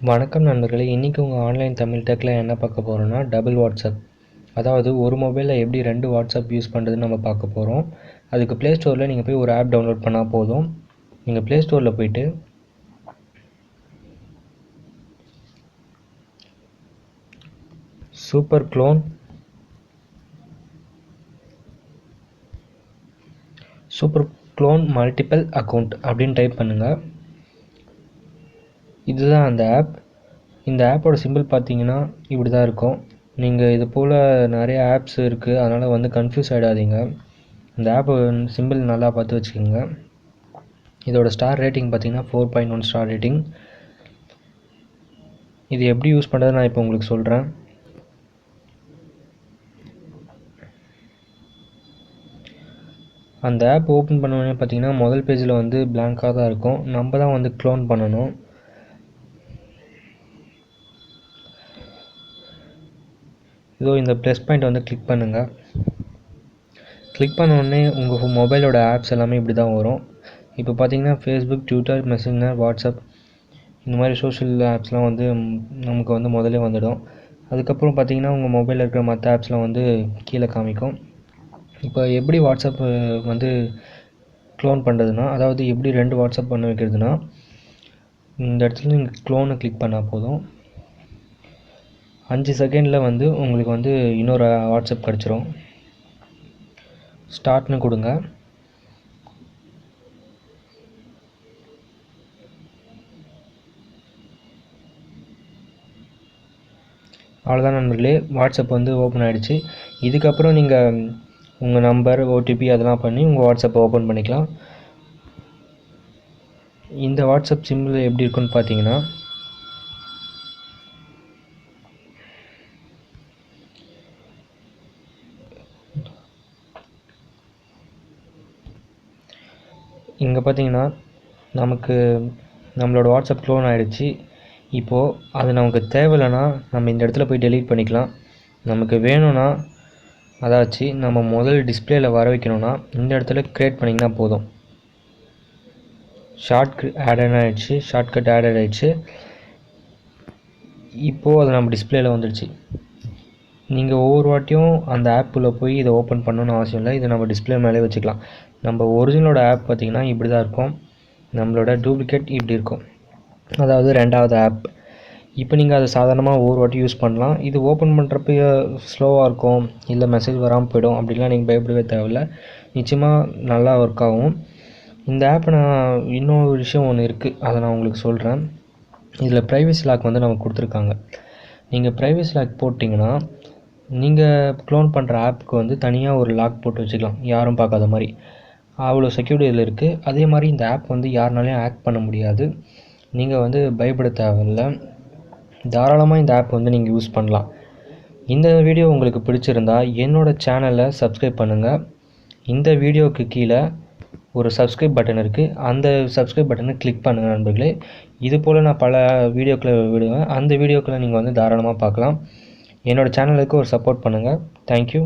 வணக்கம் நண்பர்களே இன்றைக்கி உங்கள் ஆன்லைன் தமிழ் டெக்கில் என்ன பார்க்க போகிறோன்னா டபுள் வாட்ஸ்அப் அதாவது ஒரு மொபைலில் எப்படி ரெண்டு வாட்ஸ்அப் யூஸ் பண்ணுறதுன்னு நம்ம பார்க்க போகிறோம் அதுக்கு ப்ளே ஸ்டோரில் நீங்கள் போய் ஒரு ஆப் டவுன்லோட் பண்ணால் போதும். நீங்கள் ப்ளே ஸ்டோரில் போயிட்டு super clone super clone multiple account அப்படின்னு டைப் பண்ணுங்கள் இதுதான் அந்த ஆப் இந்த ஆப்போட சிம்பிள் பார்த்தீங்கன்னா இப்படி தான் இருக்கும். நீங்கள் இது போல் நிறைய ஆப்ஸ் இருக்குது அதனால் வந்து கன்ஃபியூஸ் ஆகிடாதீங்க இந்த ஆப்பை சிம்பிள் நல்லா பார்த்து வச்சுக்கோங்க. இதோட ஸ்டார் ரேட்டிங் பார்த்தீங்கன்னா four point one star rating இது எப்படி யூஸ் பண்ணுறது நான் இப்போ உங்களுக்கு சொல்கிறேன் அந்த ஆப் ஓப்பன் பண்ணோடனே பார்த்தீங்கன்னா முதல் பேஜில் வந்து பிளாங்காக தான் இருக்கும். நம்ம தான் வந்து க்ளோன் பண்ணணும். இதோ இந்த ப்ளஸ் பாயிண்ட் வந்து கிளிக் பண்ணுங்கள் கிளிக் பண்ண உடனே உங்கள் மொபைலோட ஆப்ஸ் எல்லாமே இப்படி தான் வரும். இப்போ பார்த்தீங்கன்னா ஃபேஸ்புக் ட்விட்டர் மெசேஞ்சர் வாட்ஸ்அப் இந்த மாதிரி சோஷியல் ஆப்ஸ்லாம் வந்து நமக்கு வந்து முதல்ல வந்துடும். அதுக்கப்புறம் பார்த்தீங்கன்னா உங்கள் மொபைலில் இருக்கிற மற்ற ஆப்ஸ்லாம் வந்து கீழே காமிக்கும். இப்போ எப்படி வாட்ஸ்அப் வந்து க்ளோன் பண்ணுறதுனா அதாவது எப்படி ரெண்டு வாட்ஸ்அப் பண்ண வைக்கிறதுனா இந்த இடத்துல நீங்கள் க்ளோனை கிளிக் பண்ணால் போதும். அஞ்சு செகண்டில் வந்து உங்களுக்கு வந்து இன்னொரு வாட்ஸ்அப் கிடச்சிரும். ஸ்டார்ட்னு கொடுங்க. அவ்வளோதான் நண்பர்களே வாட்ஸ்அப் வந்து ஓப்பன் ஆகிடுச்சு இதுக்கப்புறம் நீங்கள் உங்கள் நம்பர் ஓடிபி அதெல்லாம் பண்ணி உங்கள் வாட்ஸ்அப்பை ஓப்பன் பண்ணிக்கலாம். இந்த வாட்ஸ்அப் சிம்மில் எப்படி இருக்குன்னு பார்த்தீங்கன்னா இங்கே பார்த்தீங்கன்னா நமக்கு நம்மளோட வாட்ஸ்அப் க்ளோன் ஆகிடுச்சு இப்போது அது நமக்கு தேவையில்லைன்னா நம்ம இந்த இடத்துல போய் டெலீட் பண்ணிக்கலாம். நமக்கு வேணும்னா அதாச்சு நம்ம முதல் டிஸ்பிளேயில் வர வைக்கணும்னா இந்த இடத்துல க்ரியேட் பண்ணிங்கன்னா போதும். ஷார்ட் ஆடன் ஆகிடுச்சு ஷார்ட்கட் ஆடட் ஆகிடுச்சு இப்போது அது நம்ம டிஸ்பிளேயில் வந்துடுச்சு நீங்கள் ஒவ்வொரு வாட்டியும் அந்த ஆப்புக்குள்ளே போய் இதை ஓப்பன் பண்ணணும்னு அவசியம் இல்லை. இதை நம்ம டிஸ்பிளே மேலே வச்சுக்கலாம். நம்ம ஒரிஜினலோட ஆப் பார்த்திங்கன்னா இப்படி தான் இருக்கும். நம்மளோட டூப்ளிகேட் இப்படி இருக்கும். அதாவது ரெண்டாவது ஆப் இப்போ நீங்கள் அதை சாதாரணமாக ஒவ்வொரு வாட்டி யூஸ் பண்ணலாம். இது ஓப்பன் பண்ணுறப்ப ஸ்லோவாக இருக்கும். இல்லை மெசேஜ் வராமல் போயிடும். அப்படிலாம் நீங்கள் பயப்படவே தேவையில்ல. நிச்சயமாக நல்லா ஒர்க் ஆகும். இந்த ஆப்பை நான் இன்னொரு விஷயம் ஒன்று இருக்குது அதை நான் உங்களுக்கு சொல்கிறேன் இதில் ப்ரைவசி லாக் வந்து நமக்கு கொடுத்துருக்காங்க. நீங்கள் ப்ரைவசி லாக் போட்டிங்கன்னா நீங்கள் க்ளோன் பண்ணுற ஆப்புக்கு வந்து தனியாக ஒரு லாக் போட்டு வச்சுக்கலாம். யாரும் பார்க்காத மாதிரி. அவ்வளோ செக்யூரிட்டி இதில் இருக்குது அதே மாதிரி இந்த ஆப் வந்து யாருனாலையும் ஆக்ட் பண்ண முடியாது. நீங்கள் வந்து பயப்பட தேவையில்லை. தாராளமாக இந்த ஆப் வந்து நீங்கள் யூஸ் பண்ணலாம். இந்த வீடியோ உங்களுக்கு பிடிச்சிருந்தா என்னோடய சேனலை சப்ஸ்கிரைப் பண்ணுங்கள் இந்த வீடியோவுக்கு கீழே ஒரு சப்ஸ்கிரைப் பட்டன் இருக்குது அந்த சப்ஸ்கிரைப் பட்டனை கிளிக் பண்ணுங்கள் நண்பர்களே. இது போல் நான் பல வீடியோக்களை விடுவேன். அந்த வீடியோக்களை நீங்கள் வந்து தாராளமாக பார்க்கலாம். என்னோடய சேனலுக்கு ஒரு சப்போர்ட் பண்ணுங்கள் தேங்க்யூ